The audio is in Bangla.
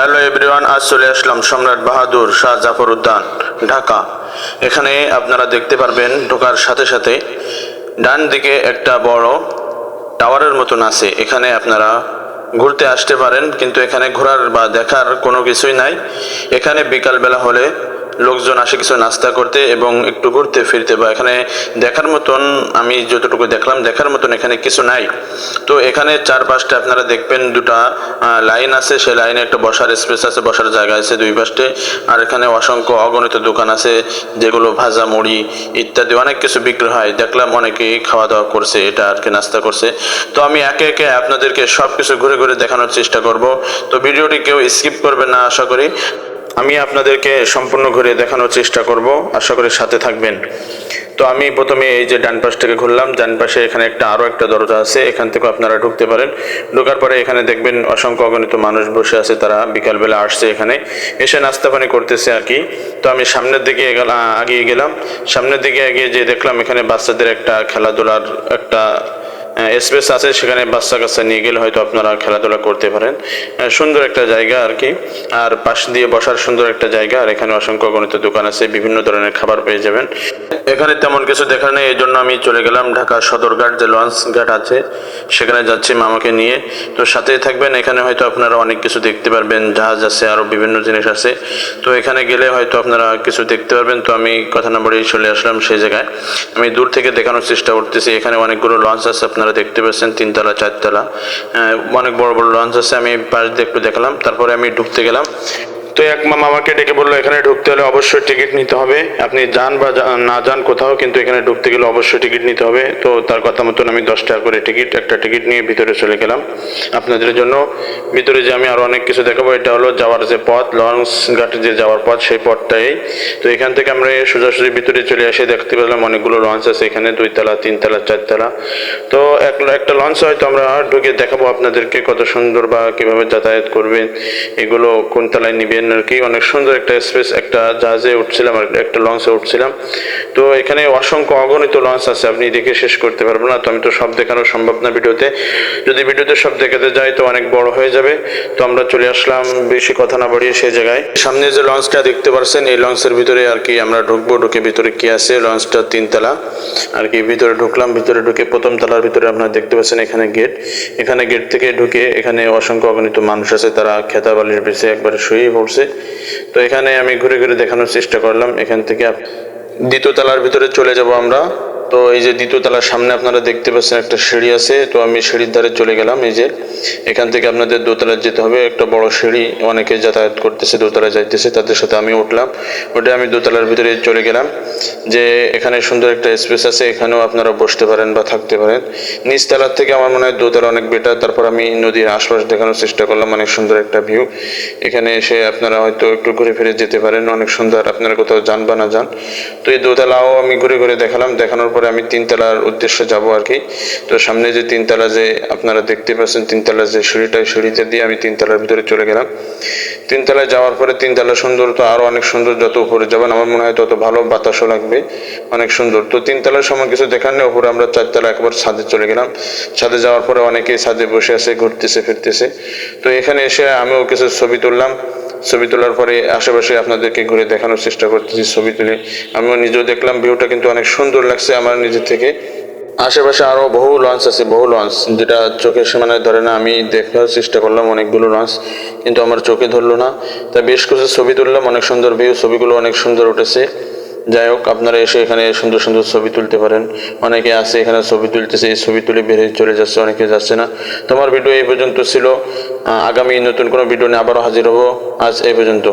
হ্যালো এভরিওয়ান, আজ চলে আসলাম সম্রাট বাহাদুর শাহ জাফর উদ্যান ঢাকা। এখানে আপনারা দেখতে পারবেন, ঢোকার সাথে সাথে ডান দিকে একটা বড় টাওয়ারের মতন আছে। এখানে আপনারা ঘুরতে আসতে পারেন, কিন্তু এখানে ঘোরার বা দেখার কোনো কিছুই নাই। এখানে বিকালবেলা হলে লোকজন আসে কিছু নাস্তা করতে এবং একটু ঘুরতে, ফিরতে বা এখানে দেখার মতন, আমি যতটুকু দেখলাম, দেখার মতন এখানে কিছু নাই। তো এখানে চারপাশটা আপনারা দেখবেন দুটা লাইন আছে, সেই লাইনে একটা বসার স্পেস আছে, বসার জায়গা আছে দুই পাশে। আর এখানে অসংখ্য অগণিত দোকান আছে, যেগুলো ভাজা, মুড়ি ইত্যাদি অনেক কিছু বিক্রি হয়। দেখলাম অনেকেই খাওয়া দাওয়া করছে, এটা আর কি নাস্তা করছে। তো আমি একে একে আপনাদেরকে সব কিছু ঘুরে ঘুরে দেখানোর চেষ্টা করব। তো ভিডিওটি কেউ স্কিপ করবে না, আশা করি। আমি আপনাদেরকে সম্পূর্ণ ঘুরে দেখানোর চেষ্টা করব। আশা করি সাথে থাকবেন। তো আমি প্রথমে এই যে ডান পাশ থেকে ঘুরলাম, ডান পাশে এখানে একটা আরও একটা দরজা আছে, এখান থেকে আপনারা ঢুকতে পারেন। ঢোকার পরে এখানে দেখবেন অসংখ্য অগণিত মানুষ বসে আছে, তারা বিকালবেলা আসছে এখানে। এসে নাস্তা পানি করতেছে আর কি। তো আমি সামনের দিকে এগেল- আ- এগিয়ে গেলাম। সামনের দিকে এগিয়ে যে দেখলাম এখানে বাচ্চাদের একটা খেলাধুলার একটা স্পেস আছে, সেখানে বাচ্চা কাচ্চা নিয়ে গেলে হয়তো আপনারা খেলাধুলা করতে পারেন। সুন্দর একটা জায়গা আর কি। আর পাশ দিয়ে বসার সুন্দর একটা জায়গা, আর এখানে অসংখ্য গণিত দোকান আছে, বিভিন্ন ধরনের খাবার পেয়ে যাবেন। এখানে তেমন কিছু দেখার নেই এই জন্য আমি চলে গেলাম ঢাকা সদরঘাট, যে লঞ্চ ঘাট আছে, সেখানে যাচ্ছি মামাকে নিয়ে। তো সাথেই থাকবেন, এখানে হয়তো আপনারা অনেক কিছু দেখতে পারবেন, জাহাজ আছে আরও বিভিন্ন জিনিস আছে। তো এখানে গেলে হয়তো আপনারা কিছু দেখতে পারবেন। তো আমি কথা না বলেই চলে আসলাম সেই জায়গায়। আমি দূর থেকে দেখানোর চেষ্টা করতেছি, এখানে অনেকগুলো লঞ্চ আছে, আপনারা দেখতে পাচ্ছেন, তিনতলা, চারতলা। অনেক বড় বড় লঞ্চ আছে, আমি পাশ দিয়ে একটু দেখালাম, তারপরে আমি ঢুকতে গেলাম। তো এক মামা আমাকে ডেকে বলল, এখানে ঢুকতে হলে অবশ্যই টিকিট নিতে হবে। আপনি যান বা না যান কোথাও, কিন্তু এখানে ঢুকতে গেলে অবশ্যই টিকিট নিতে হবে। তো তার কথা মতন আমি দশ টাকা করে টিকিট, একটা টিকিট নিয়ে ভিতরে চলে গেলাম। আপনাদের জন্য ভিতরে যে আমি আরও অনেক কিছু দেখাবো, এটা হলো যাওয়ার যে পথ লঞ্চ ঘাটে যে যাওয়ার পথ, সেই পথটাই তো এখান থেকে আমরা সোজাসুজি ভিতরে চলে এসে দেখতে পেলাম অনেকগুলো লঞ্চ আছে এখানে, দুইতলা, তিনতলা, চারতলা। তো এক- একটা লঞ্চ হয়তো আমরা ঢুকে দেখাবো আপনাদেরকে কত সুন্দর বা কীভাবে যাতায়াত করবেন, এগুলো কোন তলায় নিবেন আর কি অনেক সুন্দর একটা স্পেস একটা জাহাজে উঠছিলাম আর একটা লঞ্চে উঠছিলাম। তো এখানে অসংখ্য অগণিত লঞ্চ আছে, আপনি দেখে শেষ করতে পারবেন না। তো আমি তো সব দেখানো সম্ভব না ভিডিওতে। যদি ভিডিওতে সব দেখাতে যাই, তো অনেক বড় হয়ে যাবে। তো আমরা চলে আসলাম, বেশি কথা না বাড়িয়ে সেই জায়গায়। সামনে যে লঞ্চটা দেখতে পাচ্ছেন এই লঞ্চের ভিতরে আর কি আমরা ঢুকবো, ঢুকে ভিতরে কি আছে? লঞ্চটা তিনতলা। আর কি ভিতরে ঢুকলাম, ভিতরে ঢুকে প্রথম তলার ভিতরে আপনারা দেখতে পাচ্ছেন এখানে গেট এখানে গেট থেকে ঢুকে এখানে অসংখ্য অগণিত মানুষ আছে, তারা খেতা বালির বেশি একবারে শুয়ে পড়ছে। তো এখানে আমি ঘুরে ঘুরে দেখানোর চেষ্টা করলাম। এখান থেকে দ্বিতীয় তলার ভিতরে চলে যাব আমরা। তো এই যে দ্বিতীয় তলার সামনে আপনারা দেখতে পাচ্ছেন একটা সিঁড়ি আছে, তো আমি সিঁড়ির ধারে চলে গেলাম। এই যে এখান থেকে আপনাদের দোতলায় যেতে হবে, একটা বড় সিঁড়ি। অনেকে যাতায়াত করতেছে, দোতলায় যাইতেছে, তাদের সাথে আমি উঠলাম। ওটা আমি দোতলার ভিতরে চলে গেলাম। যে এখানে সুন্দর একটা স্পেস আছে, এখানেও আপনারা বসতে পারেন বা থাকতে পারেন। নিচ নিচতলার থেকে আমার মনে হয় দোতলা অনেক বেটার। তারপর আমি নদীর আশপাশ দেখানোর চেষ্টা করলাম, অনেক সুন্দর একটা ভিউ। এখানে এসে আপনারা হয়তো একটু ঘুরে ফিরে যেতে পারেন। অনেক সুন্দর, আপনারা কোথাও যান বা না যান। তো এই দোতলাও আমি ঘুরে ঘুরে দেখালাম। দেখানোর পরে আমি তিনতলার উদ্দেশ্যে যাব আর কি। তো সামনে যে তিনতলা যে আপনারা দেখতে পাচ্ছেন তিনতলা যে সিঁড়িটা সিঁড়িতে দিয়ে আমি তিনতলার ভিতরে চলে গেলাম। তিনতলায় যাওয়ার পরে তিনতলা সুন্দর তো আরও অনেক সুন্দর যত উপরে যাবেন, আমার মনে হয় তত ভালো বাতাসও লাগবে, অনেক সুন্দর। তো তিনতলার সময় কিছু দেখার নেই উপরে আমরা চারতলা একবার ছাদে চলে গেলাম। ছাদে যাওয়ার পরে অনেকেই ছাদে বসে আছে, ঘুরতেছে, ফিরতেছে। তো এখানে এসে আমিও কিছু ছবি তুললাম। ছবি তোলার পরে আশেপাশে আপনাদেরকে ঘুরে দেখানোর চেষ্টা করতেছি ছবি তুলে। আমিও নিজেও দেখলাম, ভিউটা কিন্তু অনেক সুন্দর লাগছে আমার নিজের থেকে। আশেপাশে আরও বহু লঞ্চ আছে, বহু লঞ্চ। যেটা চোখের সীমানায় ধরে না, আমি দেখার চেষ্টা করলাম অনেকগুলো লঞ্চ, কিন্তু আমার চোখে ধরলো না। তা বেশ কিছু ছবি তুললাম, অনেক সুন্দর ভিউ ছবিগুলো অনেক সুন্দর উঠেছে। যাই হোক, আপনারা এসে এখানে সুন্দর সুন্দর ছবি তুলতে পারেন। অনেকে আছে এখানে ছবি তুলতেছে, এই ছবি তুলে বের হয়ে চলে যাচ্ছে, অনেকে যাচ্ছে না। তোমার ভিডিও এই পর্যন্ত ছিল। আগামী নতুন কোনো ভিডিও নিয়ে আবারও হাজির হব। আজ এই পর্যন্ত।